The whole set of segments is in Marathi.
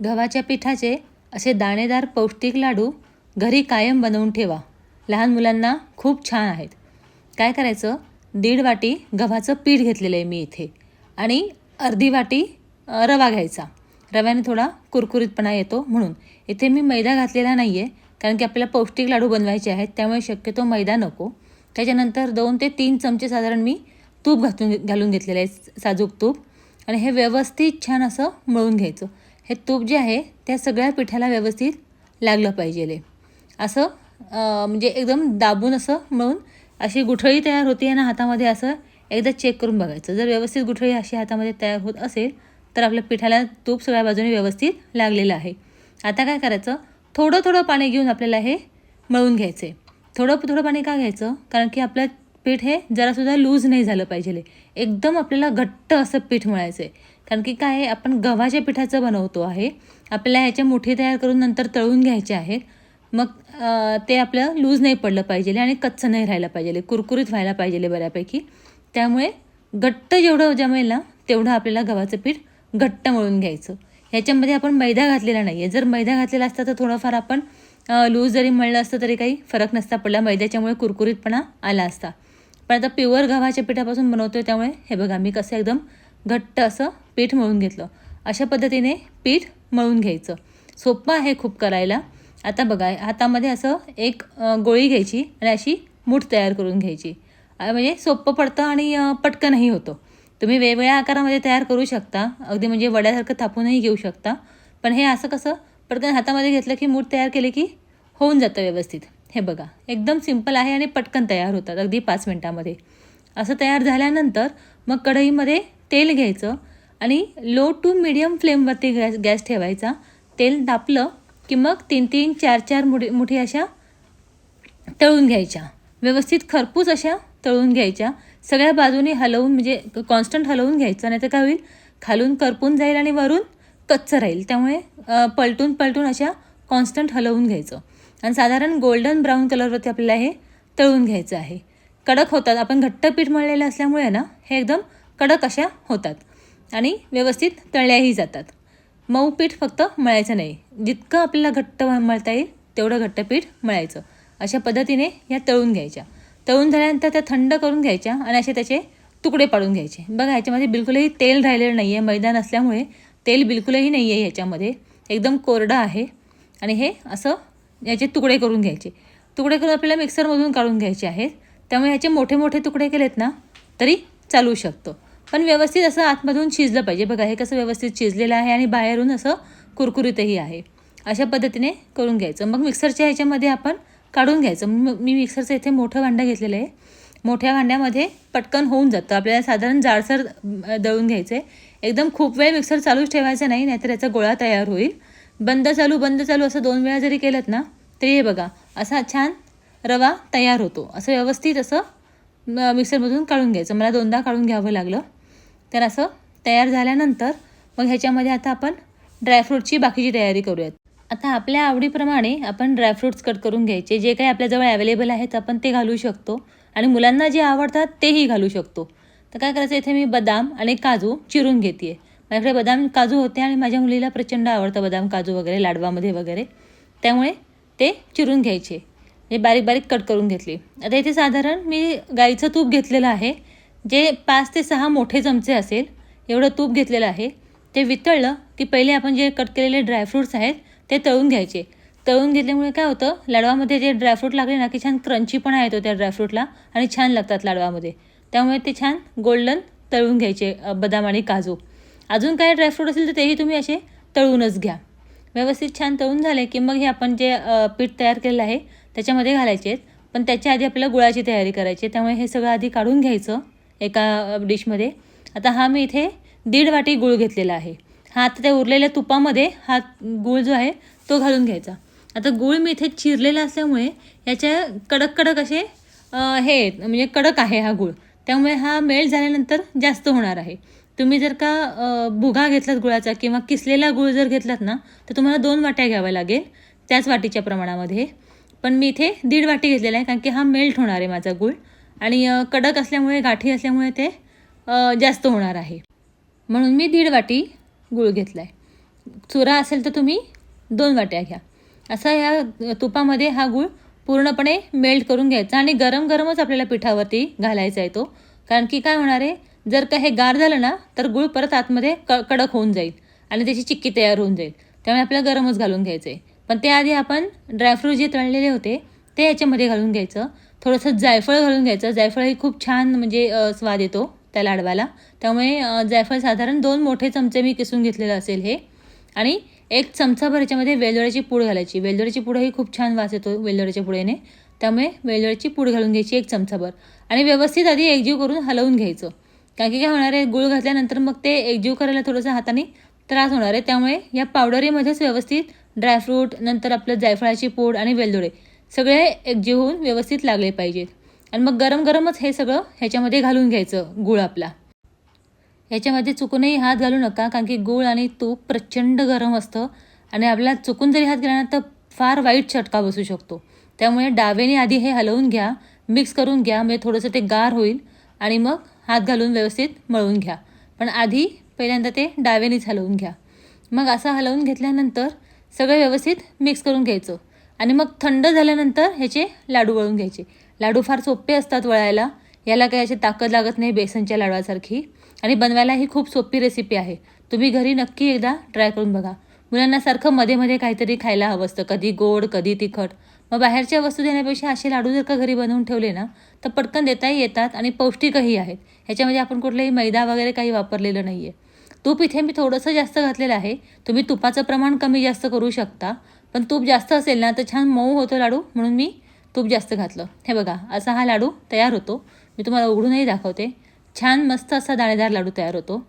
गव्हाच्या पिठाचे असे दाणेदार पौष्टिक लाडू घरी कायम बनवून ठेवा. लहान मुलांना खूप छान आहेत. काय करायचं? दीड वाटी गव्हाचं पीठ घेतलेलं आहे मी इथे आणि अर्धी वाटी रवा घ्यायचा. रव्याने थोडा कुरकुरीतपणा येतो म्हणून. इथे मी मैदा घातलेला नाही आहे कारण की आपल्याला पौष्टिक लाडू बनवायचे आहेत त्यामुळे शक्यतो मैदा नको. त्याच्यानंतर दोन ते तीन चमचे साधारण मी तूप घातून घालून घेतलेलं आहे साजूक तूप. आणि हे व्यवस्थित छान असं मळून घ्यायचं. हे तूप जे आहे त्या सगळ्या पिठाला व्यवस्थित लागलं पाहिजे असं म्हणजे एकदम दाबून असं मळून अशी गुठळी तयार होते आहे ना हातामध्ये असं एकदा चेक करून बघायचं. जर व्यवस्थित गुठळी अशी हातामध्ये तयार होत असेल तर आपल्या पिठाला तूप सगळ्या बाजूने व्यवस्थित लागलेलं आहे. आता काय करायचं? थोडं थोडं पाणी घेऊन आपल्याला हे मळून घ्यायचं आहे थोडं थोडं पाणी का घ्यायचं? कारण की आपलं पीठ हे जरासुद्धा लूज नाही झालं पाहिजे एकदम आपल्याला घट्ट असं पीठ मळायचं आहे कारण की काय आहे आपण गव्हाच्या पिठाचं बनवतो आहे. आपल्याला ह्याच्या मुठी तयार करून नंतर तळून घ्यायचे आहेत. मग ते आपलं लूज नाही पडलं पाहिजे आणि कच्चं नाही राहायला पाहिजे कुरकुरीत व्हायला पाहिजे बऱ्यापैकी. त्यामुळे घट्ट जेवढं जमेल ना तेवढं आपल्याला गव्हाचं पीठ घट्ट मळून घ्यायचं. ह्याच्यामध्ये आपण मैदा घातलेला नाही आहे जर मैदा घातलेला असता तर थोडंफार आपण लूज जरी मळलं असतं तरी काही फरक नसता पडला. मैद्याच्यामुळे कुरकुरीतपणा आला असता. पण आता प्युअर गव्हाच्या पिठापासून बनवतो आहे त्यामुळे हे बघा मी कसं एकदम घट्ट असं पीठ मळून घेतलं. अशा पद्धतीने पीठ मळून घ्यायचं. सोपं आहे खूप करायला. आता बघा हातामध्ये असं एक गोळी घ्यायची आणि अशी मूठ तयार करून घ्यायची. म्हणजे सोपं पडतं आणि पटकनही होतं. तुम्ही वेगवेगळ्या आकारामध्ये तयार करू शकता. अगदी म्हणजे वड्यासारखं थापूनही घेऊ शकता. पण हे असं कसं पटकन हातामध्ये घेतलं की मूठ तयार केले की होऊन जातं व्यवस्थित. हे बघा एकदम सिंपल आहे आणि पटकन तयार होतात अगदी पाच मिनटामध्ये. असं तयार झाल्यानंतर मग कढईमध्ये तेल घ्यायचं आणि लो टू मिडियम फ्लेमवरती गॅस गॅस ठेवायचा. तेल तापलं की मग तीन तीन चार चार मुठी मुठी अशा तळून घ्यायच्या. व्यवस्थित खरपूस अशा तळून घ्यायच्या. सगळ्या बाजूने हलवून म्हणजे कॉन्स्टंट हलवून घ्यायचं. नाही तर काय होईल? खालून करपून जाईल आणि वरून कच्चं राहील. त्यामुळे पलटून पलटून अशा कॉन्स्टंट हलवून घ्यायचं. आणि साधारण गोल्डन ब्राऊन कलरवरती आपल्याला हे तळून घ्यायचं आहे. कडक होतात. आपण घट्ट पीठ मळलेलं असल्यामुळे ना हे एकदम कडक अशा होतात आणि व्यवस्थित तळल्याही जातात. मऊ पीठ फक्त मळायचं नाही. जितकं आपल्याला घट्ट मळता येईल तेवढं घट्ट पीठ मळायचं. अशा पद्धतीने या तळून घ्यायच्या. तळून झाल्यानंतर त्या थंड करून घ्यायच्या आणि असे त्याचे तुकडे पाडून घ्यायचे. बघा ह्याच्यामध्ये बिलकुलही तेल राहिलेलं नाही आहे मैदान असल्यामुळे तेल बिलकुलही नाही आहे ह्याच्यामध्ये एकदम कोरडं आहे आणि हे असं याचे तुकडे करून घ्यायचे. तुकडे करून आपल्याला मिक्सरमधून काढून घ्यायचे आहेत. त्यामुळे ह्याचे मोठे मोठे तुकडे केलेत ना तरी चालू शकतो. पण व्यवस्थित असं आतमधून शिजलं पाहिजे. बघा हे कसं व्यवस्थित शिजलेलं आहे आणि बाहेरून असं कुरकुरीतही आहे. अशा पद्धतीने करून घ्यायचं. मग मिक्सरच्या ह्याच्यामध्ये आपण काढून घ्यायचं. मी मिक्सरचं इथे मोठं भांडं घेतलेलं आहे. मोठ्या भांड्यामध्ये पटकन होऊन जातं. आपल्याला साधारण जाडसर दळून घ्यायचं आहे एकदम खूप वेळ मिक्सर चालूच ठेवायचं नाही नाहीतर याचा गोळा तयार होईल. बंद चालू बंद चालू असं दोन वेळा जरी केलं ना तरी हे बघा असा छान रवा तयार होतो. असं व्यवस्थित असं मिक्सरमधून काढून घ्यायचं. मला दोनदा काढून घ्यावं लागलं. तर असं तयार झाल्यानंतर मग ह्याच्यामध्ये आता आपण ड्रायफ्रूटची बाकीची तयारी करूयात. आता आपल्या आवडीप्रमाणे आपण ड्रायफ्रूट्स कट करून घ्यायचे. जे काही आपल्याजवळ अवेलेबल आहेत आपण ते घालू शकतो. आणि मुलांना जे आवडतात तेही घालू शकतो. तर काय करायचं? इथे मी बदाम आणि काजू चिरून घेते आहे माझ्याकडे बदाम काजू होते आणि माझ्या मुलीला प्रचंड आवडतं बदाम काजू वगैरे लाडवामध्ये वगैरे. त्यामुळे ते चिरून घ्यायचे. म्हणजे बारीक बारीक कट करून घेतले. आता इथे साधारण मी गाईचं तूप घेतलेलं आहे. जे पाच ते सहा मोठे चमचे असेल एवढं तूप घेतलेलं आहे ते वितळलं की पहिले आपण जे कट केलेले ड्रायफ्रूट्स आहेत ते तळून घ्यायचे. तळून घेतल्यामुळे काय होतं लाडवामध्ये जे ड्रायफ्रूट लागले ना की छान क्रंची पण येतो हो त्या ड्रायफ्रूटला आणि छान लागतात लाडवामध्ये. त्यामुळे ते छान गोल्डन तळून घ्यायचे बदाम आणि काजू. अजून काय ड्रायफ्रूट असेल तर तेही तुम्ही असे तळूनच घ्या. व्यवस्थित छान तळून झाले की मग हे आपण जे पीठ तयार केलेलं आहे त्याच्यामध्ये घालायचे आहेत. पण त्याच्या आधी आपल्याला गुळाची तयारी करायची त्यामुळे हे सगळं आधी काढून घ्यायचं. एका डिशमध्ये. आता हा मी इथे दीड वाटी गूळ घेतलेला आहे. हा आता त्या उरलेल्या तुपामध्ये हा गूळ जो आहे तो घालून घ्यायचा. आता गूळ मी इथे चिरलेला असल्यामुळे याच्या कडक कडक असे हे आहेत, म्हणजे कडक आहे हा गूळ. त्यामुळे हा मेल्ट झाल्यानंतर जास्त होणार आहे. तुम्ही जर का भुगा घेतलात गुळाचा किंवा किसलेला गूळ जर घेतलात ना तर तुम्हाला दोन वाट्या घ्याव्या लागेल त्याच वाटीच्या प्रमाणामध्ये. पण मी इथे दीड वाटी घेतलेला आहे कारण की हा मेल्ट होणार आहे माझा गूळ. आणि कडक असल्यामुळे गाठी असल्यामुळे ते जास्त होणार आहे. म्हणून मी दीड वाटी गूळ घेतला आहे चुरा असेल तर तुम्ही दोन वाट्या घ्या. असा या तुपामध्ये हा गूळ पूर्णपणे मेल्ट करून घ्यायचा आणि गरम गरमच आपल्याला पिठावरती घालायचा आहे तो. कारण की काय होणार आहे? जर का हे गार झालं ना तर गूळ परत आतमध्ये क कडक होऊन जाईल आणि त्याची चिक्की तयार होऊन जाईल. त्यामुळे आपल्याला गरमच घालून घ्यायचं आहे पण त्याआधी आपण ड्रायफ्रूट जे तळलेले होते ते याच्यामध्ये घालून घ्यायचं. थोडंसं जायफळ घालून घ्यायचं. जायफळही खूप छान म्हणजे स्वाद येतो त्या लाडवाला. त्यामुळे जायफळ साधारण दोन मोठे चमचे मी किसून घेतलेलं असेल हे. आणि एक चमचाभर याच्यामध्ये वेलदोड्याची पूड घालायची. वेलदोड्याची पूड ही खूप छान वास येतो वेलदोड्याच्या पुडेने त्यामुळे वेलदोड्याची पूड घालून घ्यायची एक चमचाभर आणि व्यवस्थित आधी एकजीव करून हलवून घ्यायचं. कारण की काय होणार आहे गुळ घातल्यानंतर मग ते एकजीव करायला थोडंसं हाताने त्रास होणार आहे. त्यामुळे या पावडरीमध्येच व्यवस्थित ड्रायफ्रूट नंतर आपलं जायफळाची पूड आणि वेलदोडे सगळे एकजीव होऊन व्यवस्थित लागले पाहिजेत. आणि मग गरम गरमच हे सगळं ह्याच्यामध्ये घालून घ्यायचं गूळ आपला. ह्याच्यामध्ये चुकूनही हात घालू नका कारण की गूळ आणि तूप प्रचंड गरम असतं आणि आपल्याला चुकून जरी हात गेला तर फार वाईट चटका बसू शकतो. त्यामुळे डावेने आधी हे हलवून घ्या मिक्स करून घ्या म्हणजे थोडंसं ते गार होईल आणि मग हात घालून व्यवस्थित मळून घ्या. पण आधी पहिल्यांदा ते डावेनेच हलवून घ्या. मग असं हलवून घेतल्यानंतर सगळं व्यवस्थित मिक्स करून घ्यायचं. आणि मग थंड झाल्यानंतर ह्याचे लाडू वळून घ्यायचे. लाडू फार सोपे असतात वळायला. याला काही अशी ताकद लागत नाही बेसनच्या लाडवासारखी. आणि बनवायला ही खूप सोपी रेसिपी आहे. तुम्ही घरी नक्की एकदा ट्राय करून बघा. मुलांना सारखं मध्ये मध्ये काहीतरी खायला हवं असतं. कधी गोड कधी तिखट. मग बाहेरच्या वस्तू देण्यापेक्षा असे लाडू जर का घरी बनवून ठेवले ना तर पटकन देताही येतात आणि पौष्टिकही आहेत. ह्याच्यामध्ये आपण कुठलंही मैदा वगैरे काही वापरलेलं नाही आहे तूप इथे मी थोडंसं जास्त घातलेलं आहे. तुम्ही तुपाचं प्रमाण कमी जास्त करू शकता. पण तूप जास्त असेल ना तर छान मऊ होतो लाडू म्हणून मी तूप जास्त घातलं. हे बघा असा हा लाडू तयार होतो. मी तुम्हाला उघडूनही दाखवते. छान मस्त असा दाणेदार लाडू तयार होतो.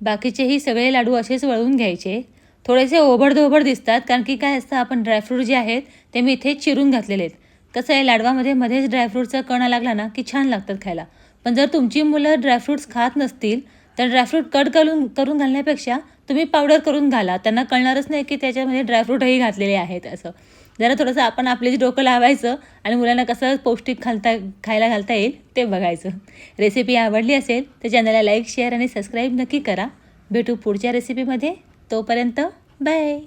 बाकीचेही सगळे लाडू असेच वळवून घ्यायचे. थोडेसे ओबडधोबड दिसतात कारण की काय असतं आपण ड्रायफ्रूट जे आहेत ते मी इथे चिरून घातलेले आहेत. कसं आहे लाडवामध्ये मध्येच ड्रायफ्रूटचा कणा लागला ना की छान लागतात खायला. पण जर तुमची मुलं ड्रायफ्रूट्स खात नसतील तर ड्रायफ्रूट कट करून करून घालण्यापेक्षा तुम्ही पावडर करून घाला. त्यांना कळणारच नाही की त्याच्यामध्ये ड्रायफ्रूटही घातलेले आहेत असं. जरा थोडंसं आपण आपले डोकं लावायचं आणि मुलांना कसं पौष्टिक घालता खायला घालता येईल ते बघायचं. रेसिपी आवडली असेल तर चॅनलला लाईक शेअर आणि सबस्क्राईब नक्की करा. भेटू पुढच्या रेसिपीमध्ये तोपर्यंत बाय